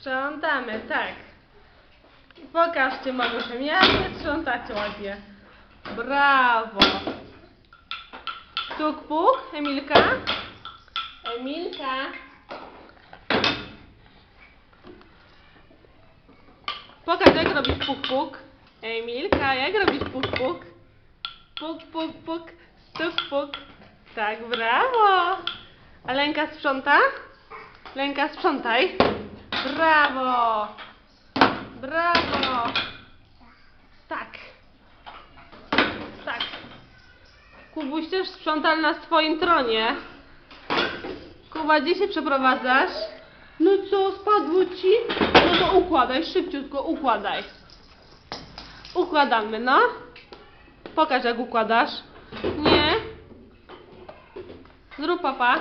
Sprzątamy, tak. Pokażcie mamusiom, jak wy sprzątacie ładnie. Brawo. Stuk puk, Emilka. Emilka. Pokaż jak robisz puk puk. Emilka, jak robisz puk puk? Puk puk puk, stuk puk. Tak, brawo. A Lenka sprząta? Lenka sprzątaj. Brawo. Brawo. Tak. Tak. Kubuś też sprzątal na swoim tronie. Kuba, gdzie się przeprowadzasz? No co, spadło ci? No to układaj, szybciutko układaj. Układamy, no. Pokaż jak układasz. Nie. Zrób papa.